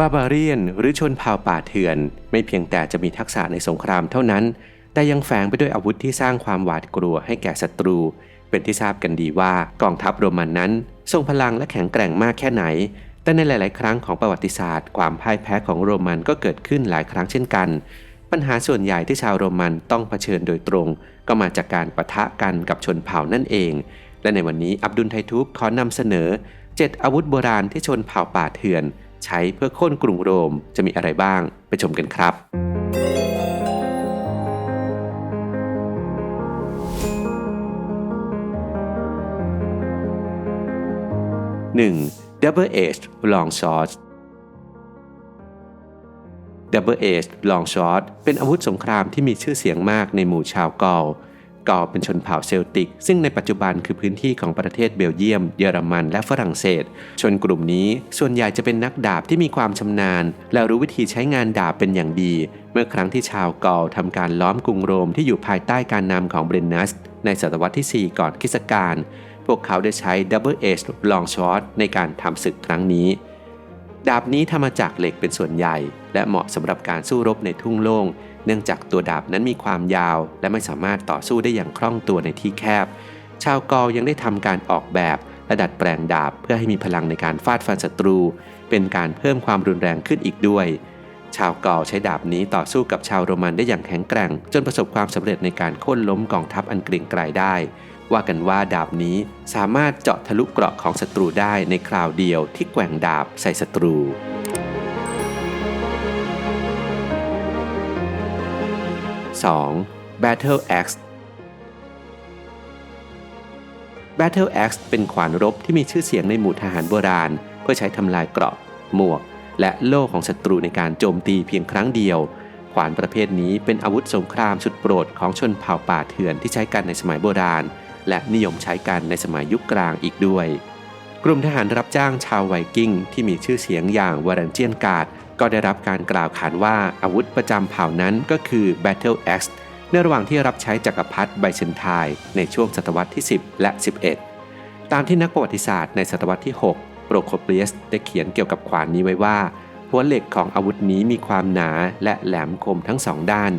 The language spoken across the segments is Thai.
บาบาเรียนหรือชนเผ่าป่าเถื่อน ไม่เพียงแต่จะมีทักษะในสงครามเท่านั้น แต่ยังแฝงไปด้วยอาวุธที่สร้างความหวาดกลัวให้แก่ศัตรู เป็นที่ทราบกันดีว่ากองทัพโรมันนั้น ทรงพลังและแข็งแกร่งมากแค่ไหน แต่ในหลาย ๆ ครั้งของประวัติศาสตร์ ความพ่ายแพ้ของโรมันก็เกิดขึ้นหลายครั้งเช่นกัน ปัญหาส่วนใหญ่ที่ชาวโรมันต้องเผชิญโดยตรง ก็มาจากการปะทะกันกับชนเผ่านั่นเอง และในวันนี้อับดุลไททูบขอนำเสนอ 7 อาวุธโบราณที่ชนเผ่าป่าเถื่อน ใช้เพื่อค่นกรุงโรมจะมีอะไรบ้างไปชมกันครับ 1. Double Edged Long Sword Double Edged Long Sword เป็นอาวุธสงครามที่มีชื่อเสียงมากในหมู่ชาวกอล กอลเป็นชนเผ่าเซลติก ซึ่งในปัจจุบันคือพื้นที่ของประเทศเบลเยียม เยอรมัน และฝรั่งเศส ชนกลุ่มนี้ส่วนใหญ่จะเป็นนักดาบที่มีความชำนาญ และรู้วิธีใช้งานดาบเป็นอย่างดี เมื่อครั้งที่ชาวกอลทำการล้อมกรุงโรมที่อยู่ภายใต้การนำของเบรนนัส ในศตวรรษที่ 4 ก่อนคริสตกาลพวกเขาได้ใช้ Double Edged Long Sword ในการทำศึกครั้งนี้ ดาบนี้ทำมาจากเหล็กเป็นส่วนใหญ่ และเหมาะสำหรับการสู้รบในทุ่งโล่ง เนื่องจากตัวดาบนั้นมีความยาว และไม่สามารถต่อสู้ได้อย่างคล่องตัวในที่แคบ ชาวกอยังได้ทำการออกแบบและดัดแปลงดาบเพื่อให้มีพลังในการฟาดฟันศัตรู เป็นการเพิ่มความรุนแรงขึ้นอีกด้วย ชาวกอใช้ดาบนี้ต่อสู้กับชาวโรมันได้อย่างแข็งแกร่ง จนประสบความสำเร็จในการโค่นล้มกองทัพอันเกรียงไกรได้ ว่ากันว่าดาบนี้สามารถเจาะทะลุเกราะของศัตรูได้ในคราวเดียวที่แกว่งดาบใส่ศัตรู 2. Battle Axe Battle Axe เป็นขวานรบที่มีชื่อเสียงในหมู่ทหารโบราณ เพื่อใช้ทำลายเกราะ หมวก และโล่ของศัตรูในการโจมตีเพียงครั้งเดียว ขวานประเภทนี้เป็นอาวุธสงครามสุดโปรดของชนเผ่าป่าเถื่อนที่ใช้กันในสมัยโบราณ และนิยมใช้กันในสมัยยุคกลางอีกด้วย กลุ่มทหารรับจ้างชาวไวกิ้งที่มีชื่อเสียงอย่างวารันเจียนการ์ด ก็ได้รับการกล่าวขานว่าอาวุธประจำเผ่านั้นก็คือ Battle Axe ในระหว่างที่รับใช้จักรพรรดิไบเซนไทน์ในช่วงศตวรรษที่ 10 และ 11 ตามที่นักประวัติศาสตร์ในศตวรรษที่ 6 โปรโคเปียสได้เขียนเกี่ยวกับขวานนี้ไว้ว่า หัวเหล็กของอาวุธนี้มีความหนาและแหลมคมทั้งสองด้าน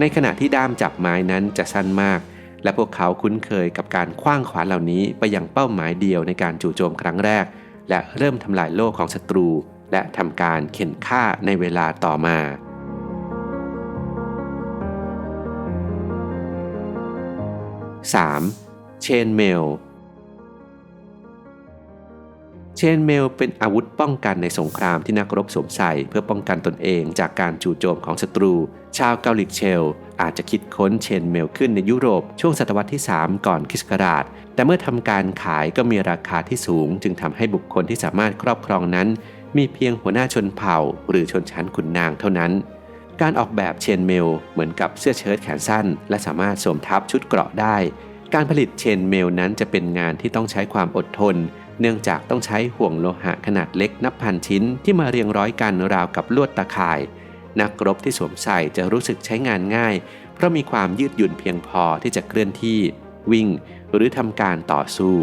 ในขณะที่ด้ามจับไม้นั้นจะสั้นมาก และพวกเขาคุ้นเคยกับการคว้างขวานเหล่านี้ไปยังเป้าหมายเดียวในการจู่โจมครั้งแรก และเริ่มทำลายโล่ของศัตรู และทำการเข็นฆ่าในเวลาต่อมา 3. เชนเมล เชนเมลเป็นอาวุธป้องกันในสงครามที่นักรบสวมใส่เพื่อป้องกันตนเองจากการจู่โจมของศัตรู ชาวเกาหลีเชล อาจจะคิดค้นเชนเมลขึ้นในยุโรปช่วงศตวรรษที่ 3 ก่อนคริสต์ศักราช แต่เมื่อทำการขายก็มีราคาที่สูง จึงทำให้บุคคลที่สามารถครอบครองนั้น มีเพียงหัวหน้าชนเผ่าหรือชนชั้นขุนนางเท่านั้น การออกแบบเชนเมลเหมือนกับเสื้อเชิ้ตแขนสั้น และสามารถสวมทับชุดเกราะได้ การผลิตเชนเมลนั้นจะเป็นงานที่ต้องใช้ความอดทน เนื่องจากต้องใช้ห่วงโลหะขนาดเล็กนับพันชิ้นที่มาเรียงร้อยกันราวกับลวดตาข่าย นักรบที่สวมใส่จะรู้สึกใช้งานง่าย เพราะมีความยืดหยุ่นเพียงพอที่จะเคลื่อนที่ วิ่ง หรือทำการต่อสู้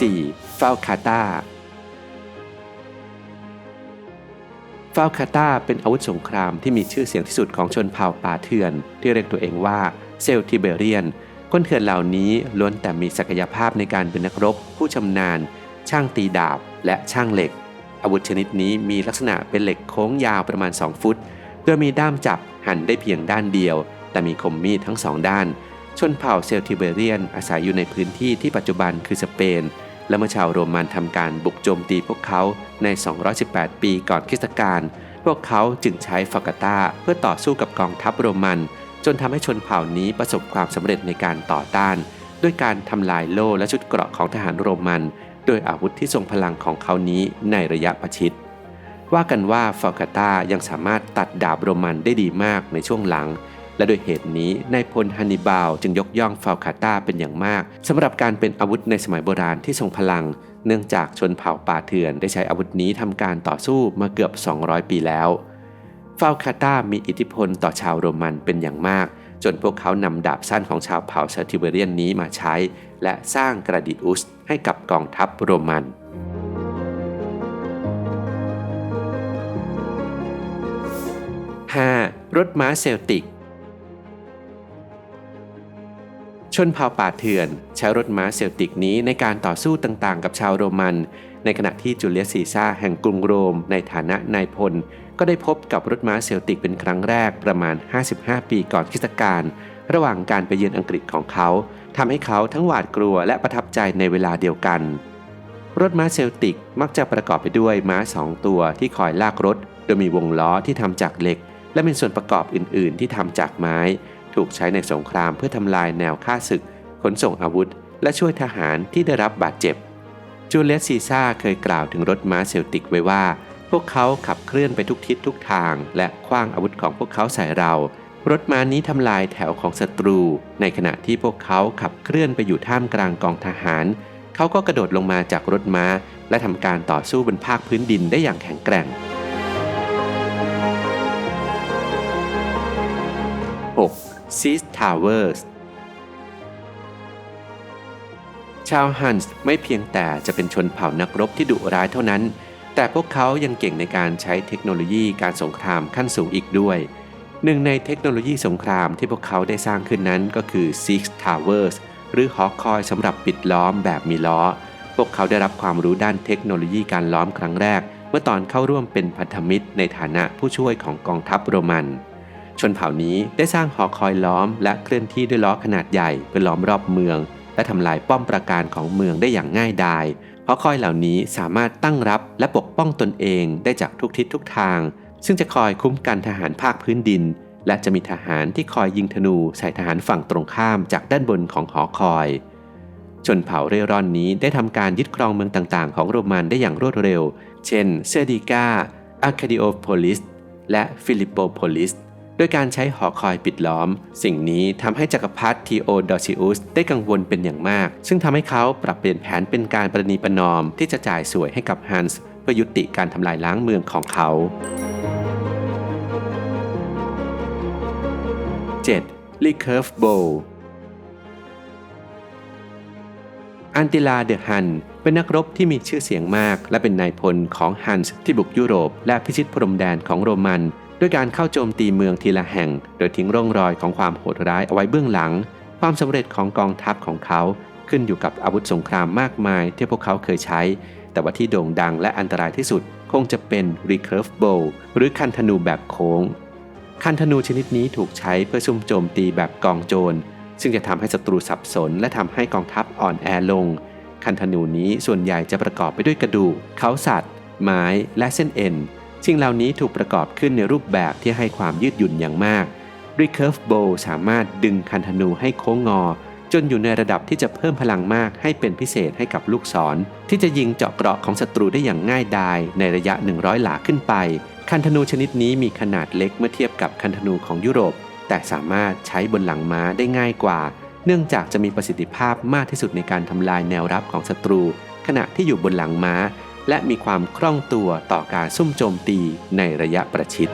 4. ฟาคาตาฟาคาตาเป็นอาวุธสงครามที่มีชื่อเสียงที่สุดของชนเผ่าป่าเถื่อน ที่เรียกตัวเองว่าเซลติเบเรียน คนเถื่อนเหล่านี้ล้วนแต่มีศักยภาพในการเป็นนักรบ ผู้ชำนาญ ช่างตีดาบ และช่างเหล็ก อาวุธชนิดนี้มีลักษณะเป็นเหล็กโค้งยาวประมาณ 2 ฟุต โดยมีด้ามจับหั่นได้เพียงด้านเดียว แต่มีคมมีดทั้งสองด้าน ชนเผ่าเซลติเบเรียนอาศัยอยู่ในพื้นที่ที่ปัจจุบันคือสเปน และเมื่อชาวโรมันทำการบุกโจมตีพวกเขาใน 218 ปีก่อนคริสตกาลพวกเขาจึงใช้ฟากาตาเพื่อต่อสู้กับกองทัพโรมัน จนทำให้ชนเผ่านี้ประสบความสำเร็จในการต่อต้าน ด้วยการทำลายโล่และชุดเกราะของทหารโรมัน โดยอาวุธที่ทรงพลังของเขานี้ในระยะประชิดว่ากันว่าฟากาตายังสามารถตัดดาบโรมันได้ดีมากในช่วงหลัง และโดยเหตุนี้นายพลฮันนิบาลจึงยกย่องฟาลคาต้าเป็นอย่างมากสำหรับการเป็นอาวุธในสมัยโบราณที่ทรงพลัง เนื่องจากชนเผ่าป่าเถื่อนได้ใช้อาวุธนี้ทำการต่อสู้มาเกือบ 200 ปีแล้วฟาลคาต้ามีอิทธิพลต่อชาวโรมันเป็นอย่างมากจนพวกเขานำดาบสั้นของชาวเผ่าเซลติเบเรียนนี้มาใช้ และสร้างกระดิอุสให้กับกองทัพโรมัน 5. รถม้าเซลติก ชนเผ่าป่าเถื่อน ใช้รถม้าเซลติกนี้ในการต่อสู้ต่างๆ กับชาวโรมัน ในขณะที่จูเลียสซีซ่าแห่งกรุงโรม ในฐานะนายพล ก็ได้พบกับรถม้าเซลติกเป็นครั้งแรกประมาณ 55 ปีก่อนคริสตกาลระหว่างการไปเยือนอังกฤษของเขาทำให้เขาทั้งหวาดกลัวและประทับใจในเวลาเดียวกัน รถม้าเซลติกมักจะประกอบไปด้วยม้าสองตัวที่คอยลากรถ โดยมีวงล้อที่ทำจากเหล็ก และเป็นส่วนประกอบอื่น ๆ ที่ทำจากไม้ ถูกใช้ในสงครามเพื่อทำลายแนวฆ่าศึก ขนส่งอาวุธ และช่วยทหารที่ได้รับบาดเจ็บ จูเลียสซีซ่าเคยกล่าวถึงรถม้าเซลติกไว้ว่า พวกเขาขับเคลื่อนไปทุกทิศทุกทาง และคว้างอาวุธของพวกเขาใส่เรา รถม้านี้ทำลายแถวของศัตรู ในขณะที่พวกเขาขับเคลื่อนไปอยู่ท่ามกลางกองทหาร เขาก็กระโดดลงมาจากรถม้า และทำการต่อสู้บนภาคพื้นดินได้อย่างแข็งแกร่ง 6. Siege Towers ชาวฮันส์ไม่เพียงแต่จะเป็นชนเผ่านักรบที่ดุร้ายเท่านั้น แต่พวกเขายังเก่งในการใช้เทคโนโลยีการสงครามขั้นสูงอีกด้วย หนึ่งในเทคโนโลยีสงครามที่พวกเขาได้สร้างขึ้นนั้นก็คือ Six Towers หรือหอคอยสำหรับปิดล้อมแบบมีล้อ พวกเขาได้รับความรู้ด้านเทคโนโลยีการล้อมครั้งแรก เมื่อตอนเข้าร่วมเป็นพันธมิตรในฐานะผู้ช่วยของกองทัพโรมัน ชนเผ่านี้ได้สร้างหอคอยล้อมและเคลื่อนที่ด้วยล้อขนาดใหญ่เพื่อล้อมรอบเมือง และทำลายป้อมปราการของเมืองได้อย่างง่ายดายหอคอยเหล่านี้สามารถตั้งรับและปกป้องตนเองได้จากทุกทิศทุกทาง ซึ่งจะคอยคุ้มกันทหารภาคพื้นดิน และจะมีทหารที่คอยยิงธนูใส่ทหารฝั่งตรงข้ามจากด้านบนของหอคอยชนเผ่าเร่ร่อนนี้ได้ทำการยึดครองเมืองต่างๆ ของโรมันได้อย่างรวดเร็ว เช่น เซดิกาอาคาดิโอโพลิส และฟิลิปโปโพลิส โดยการใช้หอคอยปิดล้อม สิ่งนี้ทำให้จักรพรรดิทีโอดอซิอุสได้กังวลเป็นอย่างมาก ซึ่งทำให้เขาปรับเปลี่ยนแผนเป็นการประนีประนอมที่จะจ่ายสวยให้กับฮันส์เพื่อยุติการทำลายล้างเมืองของเขา 7. Recurve Bow อันติลาเดอะฮันเป็นนักรบที่มีชื่อเสียงมาก และเป็นนายพลของฮันส์ที่บุกยุโรป และพิชิตพรมแดนของโรมัน ด้วยการเข้าโจมตีเมืองทีละแห่ง โดยทิ้งร่องรอยของความโหดร้ายเอาไว้เบื้องหลัง ความสำเร็จของกองทัพของเขาขึ้นอยู่กับอาวุธสงครามมากมายที่พวกเขาเคยใช้ แต่ว่าที่โด่งดังและอันตรายที่สุด คงจะเป็น recurve bow หรือคันธนูแบบโค้ง คันธนูชนิดนี้ถูกใช้เพื่อซุ่มโจมตีแบบกองโจร ซึ่งจะทำให้ศัตรูสับสน และทำให้กองทัพอ่อนแอลง คันธนูนี้ส่วนใหญ่จะประกอบไปด้วยกระดูกเขาสัตว์ ไม้ และเส้นเอ็น สิ่งเหล่านี้ถูกประกอบขึ้นในรูปแบบที่ให้ความยืดหยุ่นอย่างมาก Recurve Bow สามารถดึงคันธนูให้โค้งงอ จนอยู่ในระดับที่จะเพิ่มพลังมากให้เป็นพิเศษให้กับลูกศร ที่จะยิงเจาะเกราะของศัตรูได้อย่างง่ายดายในระยะ 100 หลาขึ้นไป คันธนูชนิดนี้มีขนาดเล็กเมื่อเทียบกับคันธนูของยุโรป แต่สามารถใช้บนหลังม้าได้ง่ายกว่า เนื่องจากจะมีประสิทธิภาพมากที่สุดในการทำลายแนวรับของศัตรู ขณะที่อยู่บนหลังม้า และมีความคล่องตัวต่อการซุ่มโจมตีในระยะประชิด